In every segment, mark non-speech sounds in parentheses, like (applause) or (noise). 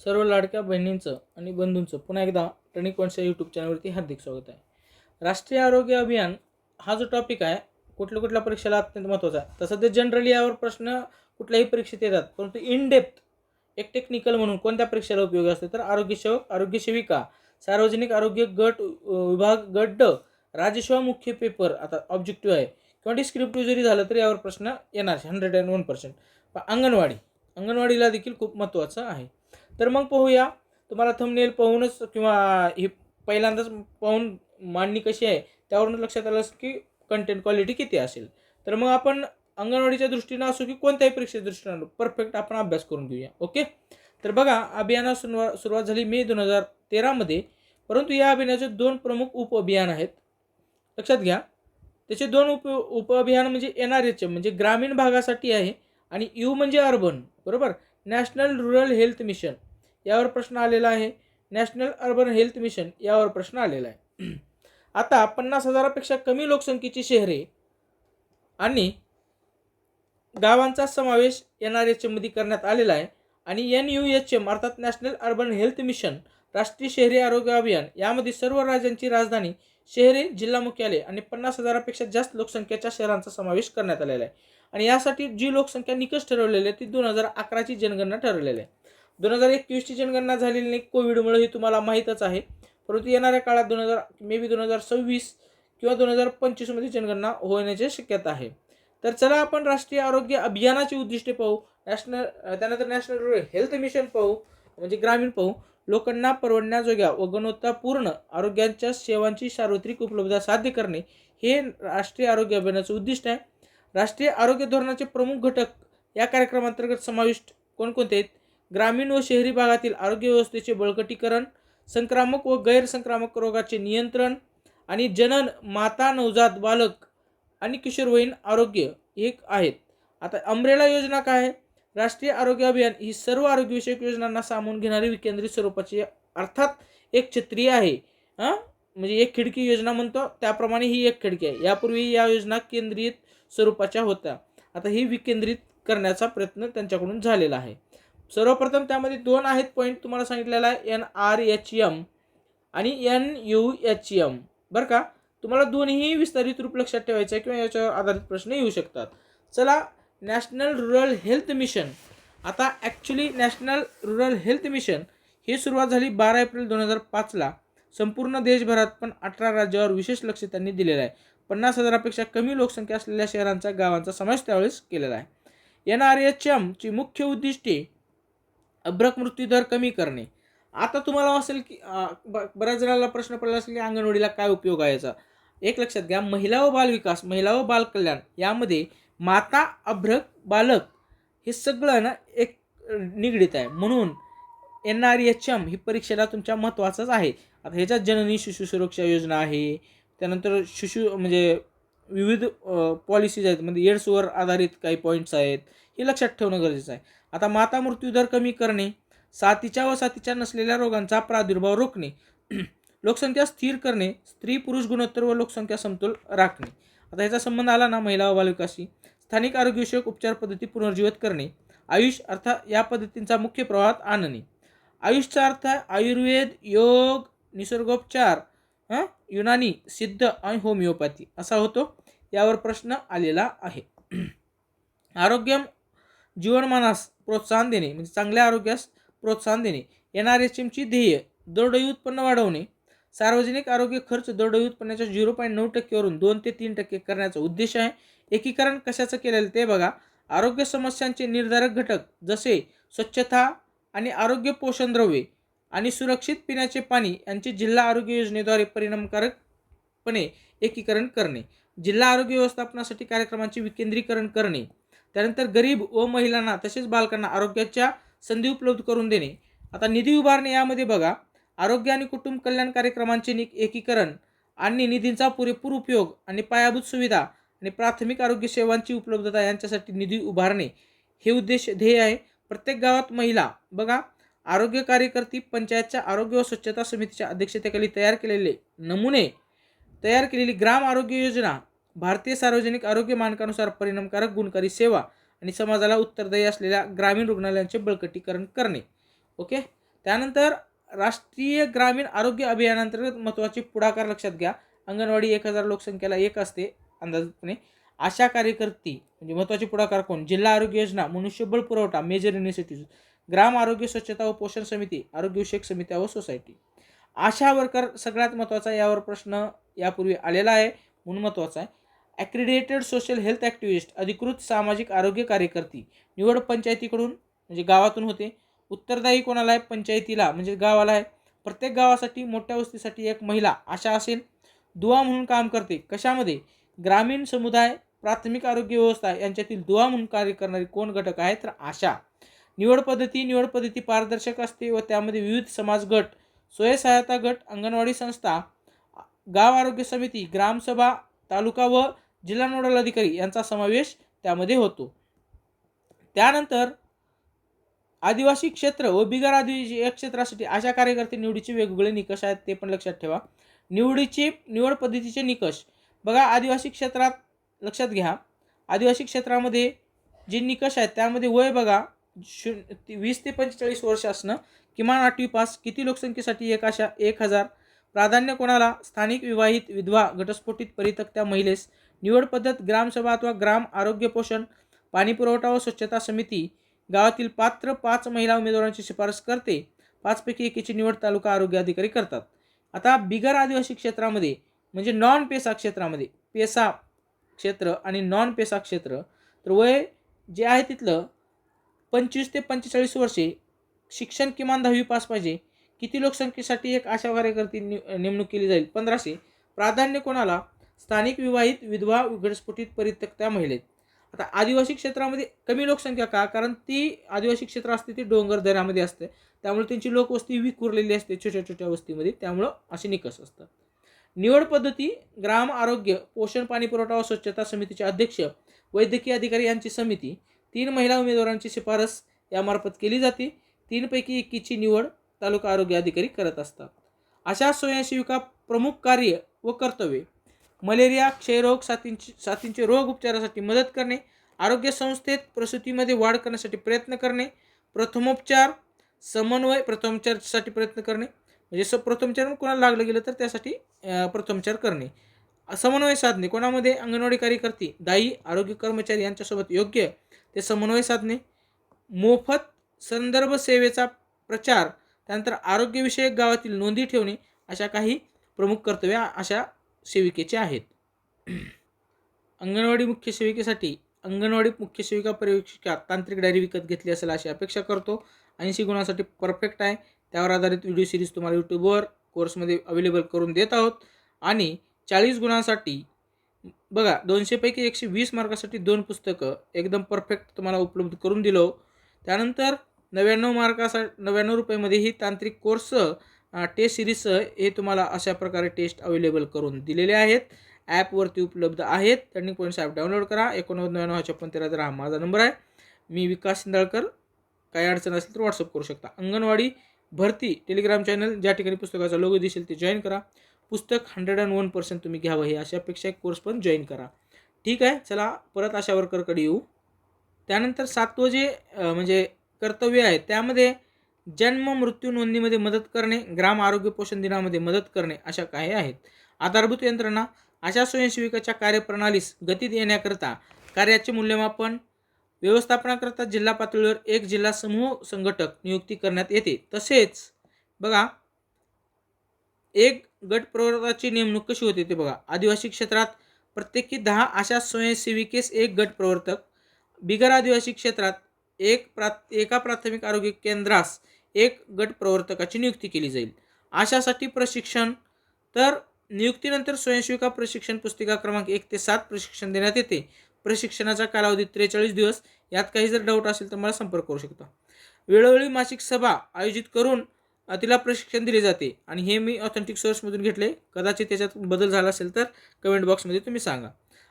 सर्व लाडक्या बहिणींचं आणि बंधूंचं पुन्हा एकदा टर्निंग पॉईंटच्या यूट्यूब चॅनलवरती हार्दिक स्वागत आहे. राष्ट्रीय आरोग्य अभियान हा जो टॉपिक आहे कुठल्या कुठल्या परीक्षेला अत्यंत महत्त्वाचा आहे. तसं ते जनरली यावर प्रश्न कुठल्याही परीक्षेत येतात परंतु इन डेप्थ एक टेक्निकल म्हणून कोणत्या परीक्षेला उपयोगी असते तर आरोग्यसेवक आरोग्यसेविका सार्वजनिक आरोग्य गट विभाग गट ड राज्यसेवा मुख्य पेपर आता ऑब्जेक्टिव्ह आहे. किंवा डिस्क्रिप्टिव्ह जरी झालं तरी यावर प्रश्न येणार hundred and one percent anganwadi अंगणवाडीला देखील खूप महत्त्वाचं आहे. तर मग पाहूया. तुम्हाला थंबनेल पाहूनच किंवा ही पहिल्यांदाच पाहून मांडणी कशी आहे त्यावरून लक्षात आलं की कंटेंट क्वालिटी किती असेल. तर मग आपण अंगणवाडीच्या दृष्टीनं असो की कोणत्याही परीक्षेच्या दृष्टीनं परफेक्ट आपण अभ्यास करून घेऊया. ओके तर बघा अभियाना सुरुवात सुरुवात झाली मे दोन हजार तेरामध्ये परंतु या अभियानाचे दोन प्रमुख उप अभियान आहेत. लक्षात घ्या. त्याचे दोन उप उप अभियान म्हणजे एन आर एच म्हणजे ग्रामीण भागासाठी आहे आणि यू म्हणजे अर्बन. बरोबर? National rural health mission. यावर प्रश्न आलेला आहे. नॅशनल अर्बन हेल्थ मिशन यावर प्रश्न आलेला आहे. (clears throat) आता पन्नास हजारापेक्षा कमी लोकसंख्येची शहरे आणि गावांचा समावेश एन आर एच एममध्ये करण्यात आलेला आहे. आणि एन यू एच एम अर्थात नॅशनल अर्बन हेल्थ मिशन राष्ट्रीय शहरी आरोग्य अभियान यामध्ये सर्व राज्यांची राजधानी शहरे जिल्हा मुख्यालय आणि पन्नास हजारापेक्षा जास्त लोकसंख्येच्या शहरांचा समावेश करण्यात आलेला आहे. आणि यासाठी जी लोकसंख्या निकष ठरवलेली आहे ती दोन हजार अकराची जनगणना ठरवलेली आहे. दोन हजार एकवीसची जनगणना झालेली नाही कोविडमुळे हे तुम्हाला माहीतच आहे. परंतु येणाऱ्या काळात दोन हजार मे बी दोन हजार सव्वीस किंवा दोन हजार पंचवीसमध्ये जनगणना होण्याची शक्यता आहे. तर चला आपण राष्ट्रीय आरोग्य अभियानाची उद्दिष्टे पाहू. नॅशनल त्यानंतर नॅशनल रुरल हेल्थ मिशन पाहू म्हणजे ग्रामीण पाहू. लोकांना परवडण्याजोग्या व गुणवत्तापूर्ण आरोग्याच्या सेवांची सार्वत्रिक उपलब्धता साध्य करणे हे राष्ट्रीय आरोग्य अभियानाचं उद्दिष्ट आहे. राष्ट्रीय आरोग्य धोरणाचे प्रमुख घटक या कार्यक्रमांतर्गत समाविष्ट कोणकोणते आहेत? ग्रामीण व शहरी भागातील आरोग्य व्यवस्थेचे बळकटीकरण संक्रामक व गैरसंक्रामक रोगाचे नियंत्रण आणि जनन माता नवजात बालक आणि किशोरवयीन आरोग्य एक आहेत. आता अंब्रेला योजना काय आहे? राष्ट्रीय आरोग्य अभियान ही सर्व आरोग्यविषयक योजनांना सामावून घेणारी विकेंद्रित स्वरूपाची अर्थात एक छत्री आहे. हां? म्हणजे एक खिडकी योजना म्हणतो. त्याप्रमाणे ही एक खिडकी आहे. यापूर्वी या योजना केंद्रित स्वरूपाच्या होत्या. आता ही विकेंद्रित करण्याचा प्रयत्न त्यांच्याकडून झालेला आहे. सर्वप्रथम त्यामध्ये दोन आहेत पॉईंट तुम्हाला सांगितलेला आहे एन आर एच एम आणि एन यू एच एम बरं का? तुम्हाला दोन्ही विस्तारित रूप लक्षात ठेवायचं आहे किंवा याच्यावर आधारित प्रश्न येऊ शकतात. चला नॅशनल रुरल हेल्थ मिशन आता actually national rural health mission ही सुरुवात झाली बारा एप्रिल दोन हजार पाचला संपूर्ण देशभरात पण अठरा राज्यावर विशेष लक्ष त्यांनी दिलेलं आहे. पन्नास हजारापेक्षा कमी लोकसंख्या असलेल्या शहरांचा गावांचा समावेश त्यावेळेस केलेला आहे. एन आर एच एमची मुख्य उद्दिष्टे अभ्रक मृत्यूदर कमी करणे. आता तुम्हाला असेल की ब- बऱ्याच जणांना प्रश्न पडला असेल की अंगणवाडीला काय उपयोग आहे याचा. एक लक्षात घ्या महिला व बालविकास महिला व बालकल्याण यामध्ये माता अभ्रक बालक हे सगळं ना एक निगडीत आहे. म्हणून एन आर एच एम ही परीक्षेला तुमच्या महत्त्वाचंच आहे. आता ह्याच्यात जननी शिशु सुरक्षा योजना आहे. त्यानंतर शिशु म्हणजे विविध पॉलिसीज आहेत. म्हणजे एड्सवर आधारित काही पॉईंट्स आहेत. हे लक्षात ठेवणं गरजेचं आहे. आता माता मृत्यूदर कमी करणे साथीच्या व साथीच्या नसलेल्या रोगांचा प्रादुर्भाव रोखणे (clears throat) लोकसंख्या स्थिर करणे स्त्री पुरुष गुणोत्तर व लोकसंख्या समतोल राखणे. आता ह्याचा संबंध आला ना महिला व बालविकाशी स्थानिक आरोग्यविषयक उपचार पद्धती पुनर्जीवित करणे आयुष अर्थात या पद्धतींचा मुख्य प्रवाहात आणणे. आयुषचा अर्थ आयुर्वेद योग निसर्गोपचार हां? युनानी सिद्ध आणि होमिओपॅथी असा होतो. यावर प्रश्न आलेला आहे. (clears throat) आरोग्य जीवनमानास प्रोत्साहन देणे म्हणजे चांगल्या आरोग्यास प्रोत्साहन देणे. एन आर एच एमची ध्येय दरडोई उत्पन्न वाढवणे. सार्वजनिक आरोग्य खर्च दरडोई उत्पन्नाच्या झिरो पॉईंट नऊ टक्केवरून दोन ते तीन टक्के करण्याचा उद्देश आहे. एकीकरण कशाचं केलेलं ते बघा. आरोग्य समस्यांचे निर्धारक घटक जसे स्वच्छता आणि आरोग्य पोषण द्रव्ये आणि सुरक्षित पिण्याचे पाणी यांचे जिल्हा आरोग्य योजनेद्वारे परिणामकारकपणे एकीकरण करणे. जिल्हा आरोग्य व्यवस्थापनासाठी कार्यक्रमांचे विकेंद्रीकरण करणे. त्यानंतर गरीब व महिलांना तसेच बालकांना आरोग्याच्या संधी उपलब्ध करून देणे. आता निधी उभारणे यामध्ये बघा आरोग्य आणि कुटुंब कल्याण कार्यक्रमांचे नि एकीकरण आणि निधींचा पुरेपूर उपयोग आणि पायाभूत सुविधा आणि प्राथमिक आरोग्य सेवांची उपलब्धता यांच्यासाठी निधी उभारणे हे उद्देश ध्येय आहे. प्रत्येक गावात महिला बघा आरोग्य कार्यकर्ती पंचायतच्या आरोग्य व स्वच्छता समितीच्या अध्यक्षतेखाली तयार केलेले नमुने तयार केलेली ग्राम आरोग्य योजना भारतीय सार्वजनिक आरोग्य मानकानुसार परिणामकारक गुणकारी सेवा आणि समाजाला उत्तरदायी असलेल्या ग्रामीण रुग्णालयांचे बळकटीकरण करणे. ओके? त्यानंतर राष्ट्रीय ग्रामीण आरोग्य अभियानांतर्गत महत्त्वाचे पुढाकार लक्षात घ्या. अंगणवाडी एक हजार लोकसंख्येला एक असते अंदाजपणे. आशा कार्यकर्ती म्हणजे महत्त्वाचे पुढाकार कोण? जिल्हा आरोग्य योजना मनुष्यबळ पुरवठा मेजर युनिव्हर्सिटीज ग्राम आरोग्य स्वच्छता व पोषण समिती आरोग्यविषयक समित्या व सोसायटी आशा वर्कर सगळ्यात महत्त्वाचा यावर प्रश्न यापूर्वी आलेला आहे म्हणून महत्त्वाचा आहे. ॲक्रिडेटेड सोशल हेल्थ ॲक्टिव्हिस्ट अधिकृत सामाजिक आरोग्य कार्यकर्ती निवड पंचायतीकडून म्हणजे गावातून होते. उत्तरदायी कोणाला आहे पंचायतीला म्हणजे गावाला आहे. प्रत्येक गावासाठी मोठ्या वस्तीसाठी एक महिला आशा असेल. दुवा म्हणून काम करते. कशामध्ये? ग्रामीण समुदाय प्राथमिक आरोग्य व्यवस्था यांच्यातील दुवा म्हणून कार्य करणारी कोण घटक आहे? तर आशा. निवड पद्धती निवड पद्धती पारदर्शक असते व त्यामध्ये विविध समाज गट स्वयंसहायता गट अंगणवाडी संस्था गाव आरोग्य समिती ग्रामसभा तालुका व जिल्हा नोडल अधिकारी यांचा समावेश त्यामध्ये होतो. त्यानंतर आदिवासी क्षेत्र व बिगर आदिवासी या क्षेत्रासाठी अशा कार्यकर्ते निवडीचे वेगवेगळे निकष आहेत ते पण लक्षात ठेवा. निवडीचे निवड पद्धतीचे निकष. बघा आदिवासी क्षेत्रात लक्षात घ्या. आदिवासी क्षेत्रामध्ये जे निकष आहेत त्यामध्ये वय बघा. शून्य ती- वीस ते पंचेचाळीस वर्ष असणं किमान आठवी पास किती लोकसंख्येसाठी एक अशा एक हजार. प्राधान्य कोणाला? स्थानिक विवाहित विधवा घटस्फोटित परितक्त्या महिलेस. निवड पद्धत ग्रामसभा अथवा ग्राम आरोग्य पोषण पाणी पुरवठा व स्वच्छता समिती गावातील पात्र पाच महिला उमेदवारांची शिफारस करते. पाचपैकी एकीची निवड तालुका आरोग्य अधिकारी करतात. आता बिगर आदिवासी क्षेत्रामध्ये म्हणजे नॉन पेसा क्षेत्रामध्ये पेसा क्षेत्र आणि नॉन पेसा क्षेत्र तर वय जे आहे तिथलं पंचवीस ते पंचेचाळीस वर्षे शिक्षण किमान दहावी पास पाहिजे. किती लोकसंख्येसाठी एक आशा कार्यकर्ती नि नेमणूक केली जाईल? पंधराशे. प्राधान्य कोणाला? स्थानिक विवाहित विधवा घटस्फोटीत परित्यक्त्या महिलेत. आता आदिवासी क्षेत्रामध्ये कमी लोकसंख्या का? कारण ती आदिवासी क्षेत्र असते ती डोंगर दऱ्यामध्ये असते. त्यामुळे त्यांची लोकवस्ती विखुरलेली असते छोट्या छोट्या वस्तीमध्ये. त्यामुळं असे निकष असतात. निवड पद्धती ग्राम आरोग्य पोषण पाणी पुरवठा व स्वच्छता समितीचे अध्यक्ष वैद्यकीय अधिकारी यांची समिती तीन महिला उमेदवारांची शिफारस यामार्फत केली जाते. तीनपैकी एकीची निवड तालुका आरोग्य अधिकारी करत असतात. अशा स्वयंसेविका प्रमुख कार्य व कर्तव्ये? मलेरिया क्षयरोग साथींची साथींचे रोग उपचारासाठी मदत करणे आरोग्य संस्थेत प्रसूतीमध्ये वाढ करण्यासाठी प्रयत्न करणे प्रथमोपचार समन्वय प्रथमोपचारसाठी प्रयत्न करणे म्हणजे स प्रथमोपचार कोणाला लागलं गेलं तर त्यासाठी अं, प्रथमोपचार करणे. समन्वय साधणे कोणामध्ये अंगणवाडी कार्यकर्ती दाई आरोग्य कर्मचारी यांच्यासोबत योग्य ते समन्वय साधणे मोफत संदर्भ सेवेचा प्रचार त्यानंतर आरोग्यविषयक गावातील नोंदी ठेवणे अशा काही प्रमुख कर्तव्य अशा सेविकेचे आहेत. अंगणवाडी मुख्य सेविकेसाठी अंगणवाडी मुख्य सेविका पर्यवेक्षिका तांत्रिक डायरी विकत घेतली असेल अशी अपेक्षा करतो. ऐंशी गुणांसाठी परफेक्ट आहे. त्यावर आधारित व्हिडिओ सिरीज तुम्हाला यूट्यूबवर कोर्समध्ये अवेलेबल करून देत आहोत. आणि चाळीस गुणांसाठी बघा दोनशेपैकी एकशे वीस मार्कासाठी दोन पुस्तकं एकदम परफेक्ट तुम्हाला उपलब्ध करून दिलो. त्यानंतर नव्याण्णव मार्कासा नव्याण्णव रुपयामध्ये ही तांत्रिक कोर्स टेस्ट सिरीजसह हे तुम्हाला अशा प्रकारे टेस्ट अवेलेबल करून दिलेले आहेत. ॲपवरती उपलब्ध आहेत. टर्निंग पॉईंट्स ॲप डाउनलोड करा. एकोणनव्वद नव्याण्णव छप्पन तेरा तेरा हा माझा नंबर आहे. मी विकास सिंदाळकर काही अडचण असेल तर व्हॉट्सअप करू शकता. अंगणवाडी भरती टेलिग्राम चॅनल ज्या ठिकाणी पुस्तकाचा लोगो दिसेल ते जॉईन करा. पुस्तक हंड्रेड अँड वन पर्सेंट तुम्ही घ्यावं हे अशा अपेक्षा एक कोर्स पण जॉईन करा. ठीक आहे? चला परत अशा वर्करकडे येऊ. त्यानंतर सातवं जे म्हणजे कर्तव्य आहे. त्यामध्ये जन्म मृत्यू नोंदणीमध्ये मदत करणे ग्राम आरोग्य पोषण दिनामध्ये मदत करणे अशा काही आहेत. आधारभूत यंत्रणा अशा स्वयंसेविकाच्या कार्यप्रणालीस गतीत येण्याकरता कार्याचे मूल्यमापन व्यवस्थापनाकरता जिल्हा पातळीवर एक जिल्हा समूह संघटक नियुक्ती करण्यात येते. तसेच बघा एक गट प्रवर्तकाची नेमणूक कशी होते ते बघा. आदिवासी क्षेत्रात प्रत्येकी दहा अशा स्वयंसेविकेस एक गट प्रवर्तक. बिगर आदिवासी क्षेत्रात एक प्रा एका प्राथमिक आरोग्य केंद्रास एक गट प्रवर्तकाची नियुक्ती केली जाईल. आशासाठी प्रशिक्षण तर नियुक्तीनंतर स्वयंसेविका प्रशिक्षण पुस्तिका क्रमांक एक ते सात प्रशिक्षण देण्यात येते. प्रशिक्षणाचा कालावधी त्रेचाळीस दिवस यात काही जर डाऊट असेल तर मला संपर्क करू शकता. वेळोवेळी मासिक सभा आयोजित करून तिला प्रशिक्षण दिले जाते आणि हे मी ऑथेंटिक सोर्समधून घेतले. कदाचित त्याच्यात बदल झाला असेल तर कमेंट बॉक्समध्ये तुम्ही सांगा.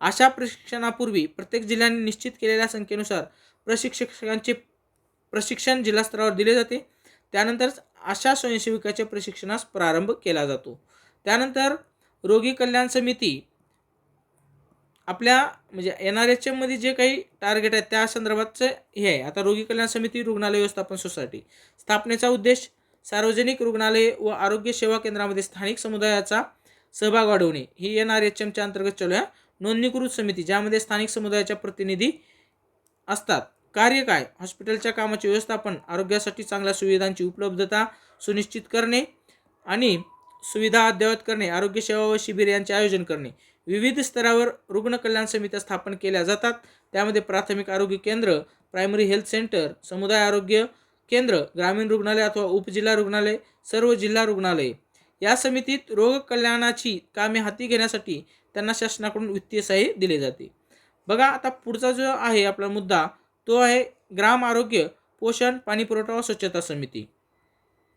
अशा प्रशिक्षणापूर्वी प्रत्येक जिल्ह्याने निश्चित केलेल्या संख्येनुसार प्रशिक्षकांचे प्रशिक्षण जिल्हास्तरावर दिले जाते. त्यानंतर अशा स्वयंसेविकाच्या प्रशिक्षणास प्रारंभ केला जातो. त्यानंतर रोगी कल्याण समिती आपल्या म्हणजे एन आर एच एममध्ये जे काही टार्गेट आहेत त्या संदर्भातचं हे आहे. आता रोगी कल्याण समिती रुग्णालय व्यवस्थापन सोसायटी स्थापनेचा उद्देश सार्वजनिक रुग्णालय व आरोग्य सेवा केंद्रामध्ये स्थानिक समुदायाचा सहभाग वाढवणे. ही एन आर एच एमच्या अंतर्गत चालू आहे. नोंदणीकृत समिती ज्यामध्ये स्थानिक समुदायाच्या प्रतिनिधी असतात. कार्य काय? हॉस्पिटलच्या कामाचे व्यवस्थापन आरोग्यासाठी चांगल्या सुविधांची उपलब्धता सुनिश्चित करणे आणि सुविधा अद्ययावत करणे आरोग्यसेवा व शिबिर यांचे आयोजन करणे. विविध स्तरावर रुग्ण कल्याण समित्या स्थापन केल्या जातात. त्यामध्ये प्राथमिक आरोग्य केंद्र प्रायमरी हेल्थ सेंटर समुदाय आरोग्य केंद्र ग्रामीण रुग्णालय अथवा उपजिल्हा रुग्णालय सर्व जिल्हा रुग्णालय. या समितीत रोग कल्याणाची कामे हाती घेण्यासाठी त्यांना शासनाकडून वित्तीय सहाय्य दिले जाते. बघा आता पुढचा जो आहे आपला मुद्दा तो आहे ग्राम आरोग्य पोषण पाणी पुरवठा व स्वच्छता समिती.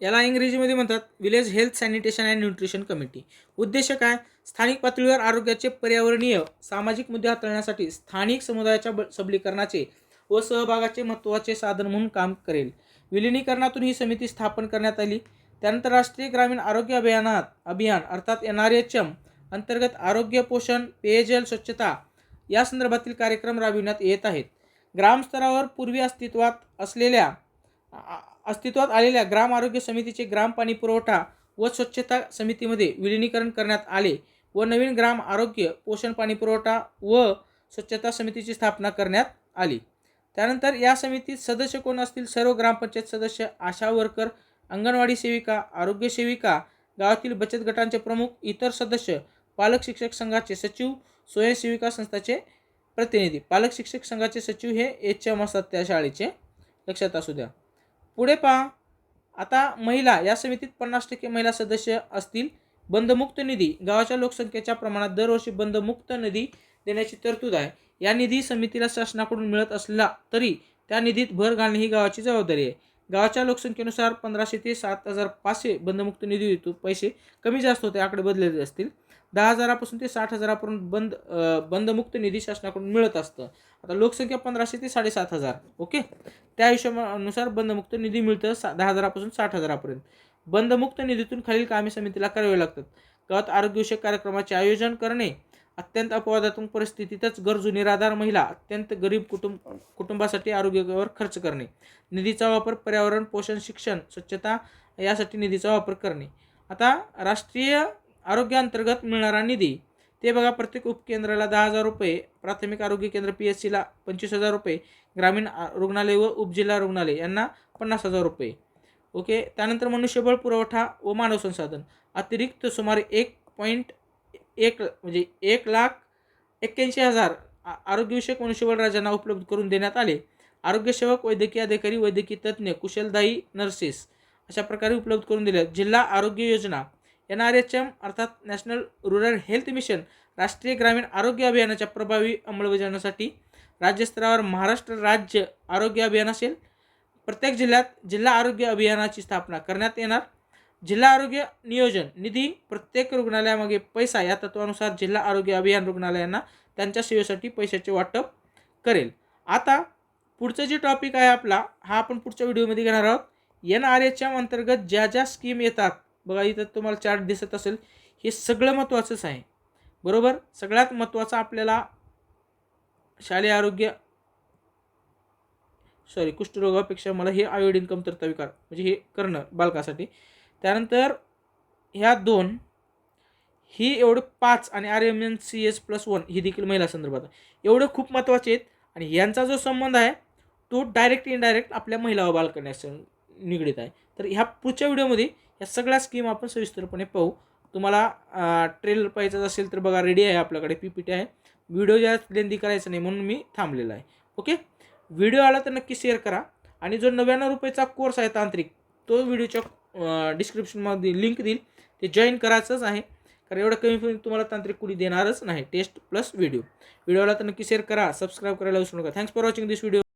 याला इंग्रजीमध्ये म्हणतात village health sanitation and nutrition committee उद्देश काय? स्थानिक पातळीवर आरोग्याचे पर्यावरणीय सामाजिक मुद्दे हाताळण्यासाठी स्थानिक समुदायाच्या ब- सबलीकरणाचे व सहभागाचे महत्त्वाचे साधन म्हणून काम करेल. विलिनीकरणातून ही समिती स्थापन करण्यात आली. त्यानंतर राष्ट्रीय ग्रामीण आरोग्य अभियानात अभियान अर्थात एन आर एच एम अंतर्गत आरोग्य पोषण पेयजल स्वच्छता या संदर्भातील कार्यक्रम राबविण्यात येत आहेत. ग्रामस्तरावर पूर्वी अस्तित्वात असलेल्या आ- अस्तित्वात आलेल्या ग्राम आरोग्य समितीचे ग्राम पाणी पुरवठा व स्वच्छता समितीमध्ये विलिनीकरण करण्यात आले व नवीन ग्राम आरोग्य पोषण पाणी पुरवठा व स्वच्छता समितीची स्थापना करण्यात आली. त्यानंतर या समितीत सदस्य कोण असतील? सर्व ग्रामपंचायत सदस्य आशा वर्कर अंगणवाडी सेविका आरोग्य सेविका गावातील बचत गटांचे प्रमुख इतर सदस्य पालक शिक्षक संघाचे सचिव स्वयंसेविका संस्थाचे प्रतिनिधी. पालक शिक्षक संघाचे सचिव हे एच एम असतात त्या शाळेचे. लक्षात असू द्या. पुढे पहा. आता महिला या समितीत पन्नास टक्के महिला सदस्य असतील. बंदमुक्त निधी. गावाच्या लोकसंख्येच्या प्रमाणात दरवर्षी बंदमुक्त निधी देण्याची तरतूद आहे. या निधी समितीला शासनाकडून मिळत असला तरी त्या निधीत भर घालणे ही गावाची जबाबदारी आहे. गावाच्या लोकसंख्येनुसार पंधराशे ते सात हजार पाचशे बंदमुक्त निधी येतो पैसे कमी जास्त होते आकडे बदललेले असतील. दहा हजारापासून ते साठ हजारापर्यंत बंद बंदमुक्त निधी शासनाकडून मिळत असतं. आता लोकसंख्या पंधराशे ते साडेसात हजार ओके? त्या हिशोबानुसार बंदमुक्त निधी मिळतं सा दहा हजारापासून साठ हजारापर्यंत. बंदमुक्त निधीतून खालील कामे समितीला करावी लागतात. गावात आरोग्यविषयक कार्यक्रमाचे आयोजन करणे अत्यंत अपवादात्मक परिस्थितीतच गरजू निराधार महिला अत्यंत गरीब कुटुंब कुटुंबासाठी आरोग्यावर खर्च करणे. निधीचा वापर पर्यावरण पोषण शिक्षण स्वच्छता यासाठी निधीचा वापर करणे. आता राष्ट्रीय आरोग्याअंतर्गत मिळणारा निधी. ते बघा प्रत्येक उपकेंद्राला दहा हजार रुपये प्राथमिक आरोग्य केंद्र पी एस सीला पंचवीस हजार रुपये ग्रामीण रुग्णालय व उपजिल्हा रुग्णालय यांना पन्नास हजार रुपये. ओके? त्यानंतर मनुष्यबळ पुरवठा व मानव संसाधन. अतिरिक्त सुमारे एक पॉईंट एक म्हणजे एक लाख एक्क्याऐंशी हजार आ- आरोग्यविषयक मनुष्यबळ राज्यांना उपलब्ध करून देण्यात आले. आरोग्यसेवक वैद्यकीय अधिकारी वैद्यकीय तज्ज्ञ कुशलदायी नर्सेस अशा प्रकारे उपलब्ध करून दिल्या. जिल्हा आरोग्य योजना. एन आर एच एम अर्थात नॅशनल रुरल हेल्थ मिशन राष्ट्रीय ग्रामीण आरोग्य अभियानाच्या प्रभावी अंमलबजावणीसाठी राज्यस्तरावर महाराष्ट्र राज्य आरोग्य अभियान असेल. प्रत्येक जिल्ह्यात जिल्हा आरोग्य अभियानाची स्थापना करण्यात येणार. जिल्हा आरोग्य नियोजन निधी प्रत्येक रुग्णालयामागे पैसा या तत्वानुसार जिल्हा आरोग्य अभियान रुग्णालयांना त्यांच्या सेवेसाठी पैशाचे वाटप करेल. आता पुढचं जे टॉपिक आहे आपला हा आपण पुढच्या व्हिडिओमध्ये घेणार आहोत. एन आर एच एम अंतर्गत ज्या ज्या स्कीम येतात बघा इथं तुम्हाला चार्ट दिसत असेल हे सगळं महत्त्वाचंच आहे. बरोबर? सगळ्यात महत्त्वाचं आपल्याला शालेय आरोग्य सॉरी कुष्ठरोगापेक्षा मला हे आयोडीन कमतरता विकार म्हणजे हे करणं बालकासाठी. त्यानंतर ह्या दोन ही एवढं पाच आणि R M N C S plus one ही देखील महिला संदर्भात. एवढं खूप महत्त्वाचे आहेत आणि यांचा जो संबंध आहे तो डायरेक्ट इनडायरेक्ट आपल्या महिला व बालकण्यास निगडीत आहे. तर ह्या पुढच्या व्हिडिओमध्ये या सगळ्या स्कीम आपण सविस्तरपणे पाहू. तुम्हाला ट्रेलर पाहायचाच असेल तर बघा रेडी आहे आपल्याकडे पी पी टी आहे. व्हिडिओ जास्त लेंदी करायचा नाही म्हणून मी थांबलेला आहे. ओके व्हिडिओ आला तर नक्की शेअर करा. आणि जो नव्याण्णव रुपयाचा कोर्स आहे तांत्रिक तो व्हिडिओच्या डिस्क्रिप्शनमध्ये लिंक देईल. ते जॉईन करायचंच आहे. कारण एवढं कमी कमी तुम्हाला तांत्रिक कुणी देणारच नाही. टेस्ट प्लस व्हिडिओ व्हिडिओला तर नक्की शेअर करा. सबस्क्राईब करायला विसरू नका. Thanks for watching this video